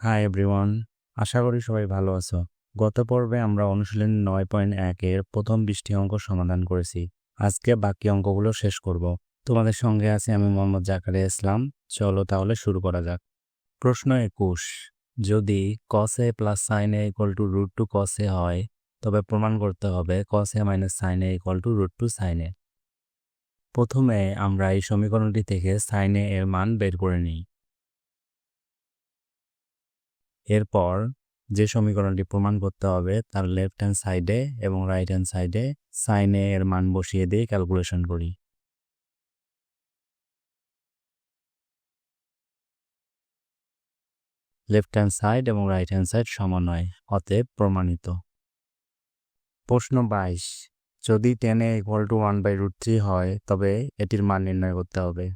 Hi everyone আশা করি সবাই ভালো আছো। গত পর্বে আমরা অনুশীলন নয় পয়েন্ট একের প্রথম বিশটি অঙ্ক সমাধান করেছি। আজকে বাকি অঙ্কগুলো শেষ করব। তোমাদের সঙ্গে আছি আমি মোহাম্মদ জাকারিয়া ইসলাম। চলো তাহলে শুরু করা যাক। প্রশ্ন একুশ। যদি cos A plus sine A equal to root two cos A হয়, তবে প্রমাণ করতে হবে cos A minus sine A equal to root two sine A প্রথমে আমরা এই সমীকরণটি থেকে সাইন এ এর মান বের করে নিই। এরপর যে সমীকরণটি প্রমাণ করতে হবে, তার লেফট হ্যান্ড সাইডে এবং রাইট হ্যান্ড সাইডে সাইন এ এর মান বসিয়ে দিয়ে ক্যালকুলেশন করি। লেফট হ্যান্ড সাইড এবং রাইট হ্যান্ড সাইড সমান অতএব প্রমাণিত। প্রশ্ন বাইশ, যদি tan A equal to one by root three হয়, তবে এটির মান নির্ণয় করতে হবে।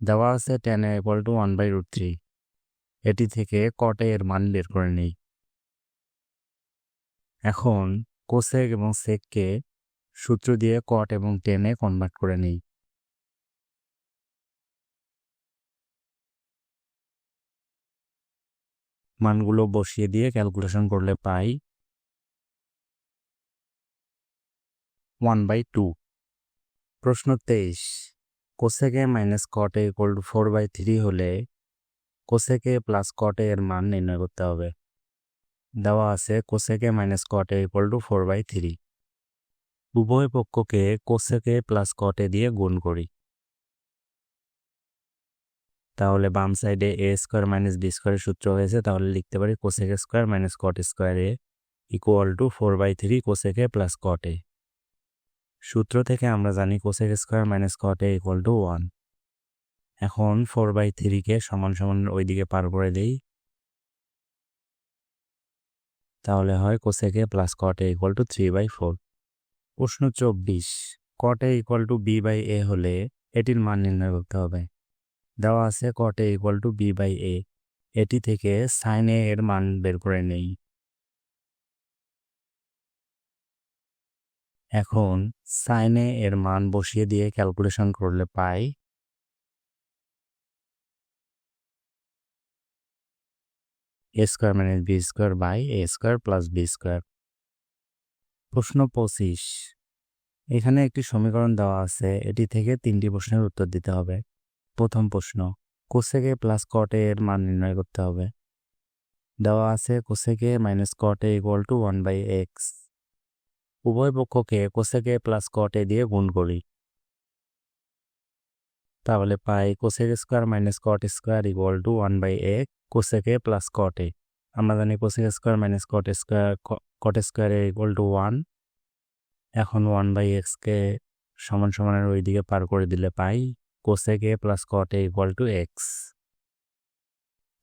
দেওয়া আছে tan A equal to one by root three এটি থেকে কটে এর মান বের করে নেই। এখন কোসেক এবং সেককে সূত্র দিয়ে কট এবং টেনে কনভার্ট করে নেই। মানগুলো বসিয়ে দিয়ে ক্যালকুলেশন করলে পাই ওয়ান বাই টু প্রশ্ন তেইশ, cosec minus cot equal to four by three হলে কোসেকে প্লাস কটে এর মান নির্ণয় করতে হবে। দেওয়া আছে cosec A minus cot A equal to four by three উভয় পক্ষকে কোসেকে প্লাস কটে দিয়ে গুণ করি। তাহলে বাম সাইডে এ স্কোয়ার মাইনাস বি স্কোয়ারের সূত্র হয়েছে, তাহলে লিখতে পারি cosec square minus cot square A equal to four by three cosec A plus cot A সূত্র থেকে আমরা জানি cosec square minus cot A equal to one এখন ফোর বাই থ্রিকে সমান সমান ওইদিকে পার করে দেই। তাহলে হয় cosec A plus cot A equal to three by four প্রশ্ন চব্বিশ cot A equal to B by A হলে এটির মান নির্ণয় করতে হবে। দেওয়া আছে cot A equal to B by A এটি থেকে সাইন এ এর মান বের করে নেই। এখন সাইনে এর মান বসিয়ে দিয়ে ক্যালকুলেশন করলে পাই। A square minus B square by A square plus B square প্রশ্ন পঁচিশ। এখানে একটি সমীকরণ দেওয়া আছে, এটি থেকে তিনটি প্রশ্নের উত্তর দিতে হবে। প্রথম প্রশ্ন, কোসেকে প্লাস কটে এর মান নির্ণয় করতে হবে? দেওয়া আছে, cosec A minus cot A equal to one by X উভয় পক্ষকে cosec A plus cot A দিয়ে গুণ করি। তাহলে পাই cosec square minus cot square equal to one by এক cosec A plus cot A আমরা জানি cosec square minus cot square cot square A equal to one এখন ওয়ান বাই এক্সকে সমান সমানের ওই দিকে পার করে দিলে পাই cosec A plus cot A equal to X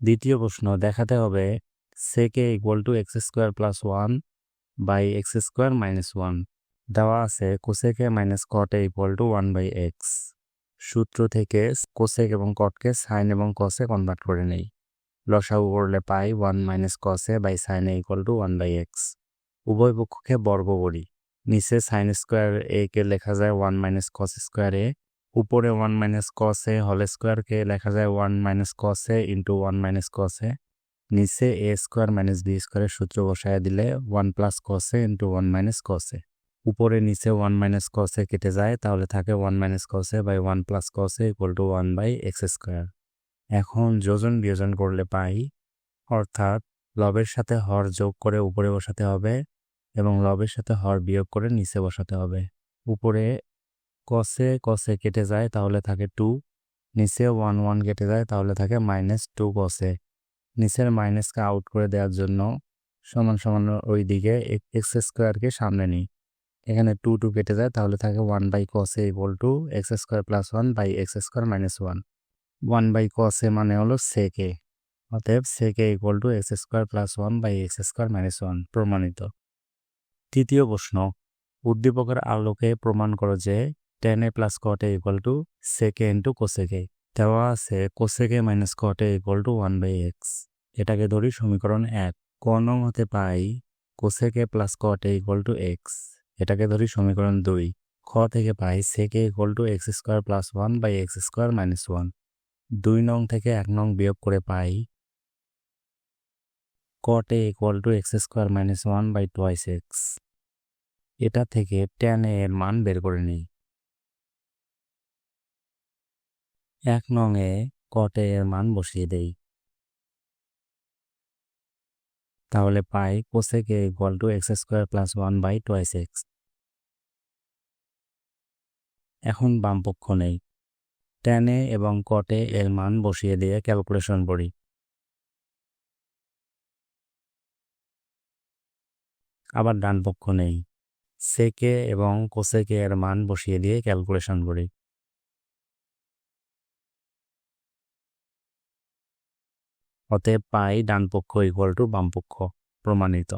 দ্বিতীয় প্রশ্ন, দেখাতে হবে sec A equal to X square plus one by X square minus one দেওয়া আছে cosec A minus cot A equal to one by X সূত্র থেকে cosec এবং কটকে sign এবং কসে কনভার্ট করে নেই। লসাগু করলে পাই one minus cos A by sine equal to one by X উভয় পক্ষকে বর্গ করি। নিচে সাইন স্কোয়ার এ কে লেখা যায় one minus cos square A উপরে ওয়ান মাইনাস কস হল স্কোয়ারকে লেখা যায় one minus cos into one minus cos নিচে এ স্কোয়ার মাইনাস বি স্কোয়ারের সূত্র বসায় দিলে one plus cos into one minus cos উপরে নিচে ওয়ান মাইনাস কসে কেটে যায়, তাহলে থাকে one minus cos A by one plus cos A equal to one by X square এখন যোজন বিয়োজন করলে পাই, অর্থাৎ লবের সাথে হর যোগ করে উপরে বসাতে হবে এবং লবের সাথে হর বিয়োগ করে নিচে বসাতে হবে। উপরে কসে কসে কেটে যায়, তাহলে থাকে টু নিচে ওয়ান ওয়ান কেটে যায়, তাহলে থাকে মাইনাস টু কসে নিচের মাইনাসকে আউট করে দেওয়ার জন্য সমান সমান ওই দিকে এক্স স্কোয়ারকে সামনে নিই। এখানে টু টু কেটে যায়, তাহলে থাকে one by cos A equal to X square plus one by X square minus one one by cos A মানে হলো সেকে অতএব sec A equal to X square plus one by X square minus one প্রমাণিত। তৃতীয় প্রশ্ন, উদ্দীপকের আলোকে প্রমাণ করো যে tan A plus cot A equal to sec A into cosec A দেওয়া আছে cosec A minus cot A equal to one by X এটাকে ধরি সমীকরণ এক ক নং হতে পাই cosec A plus cot A equal to X এটাকে ধরি সমীকরণ দুই। খ থেকে পাই sec A equal to X square plus one by X square minus one দুই নং থেকে এক নং বিয়োগ করে পাই cot equal to X square minus one by twice X এটা থেকে ট্যান এ এর মান বের করে নিই। এক নং এ কট এর মান বসিয়ে দেই। তাহলে পাই cosec A equal to X square plus one by twice X এখন বাম পক্ষ নেই। ট্যানে এবং কটে এর মান বসিয়ে দিয়ে ক্যালকুলেশন করি। আবার ডান পক্ষ নেই। সেকে এবং কোসেকে এর মান বসিয়ে দিয়ে ক্যালকুলেশন করি। অতএব পাই ডান পক্ষ ইকুয়াল টু বামপক্ষ প্রমাণিত।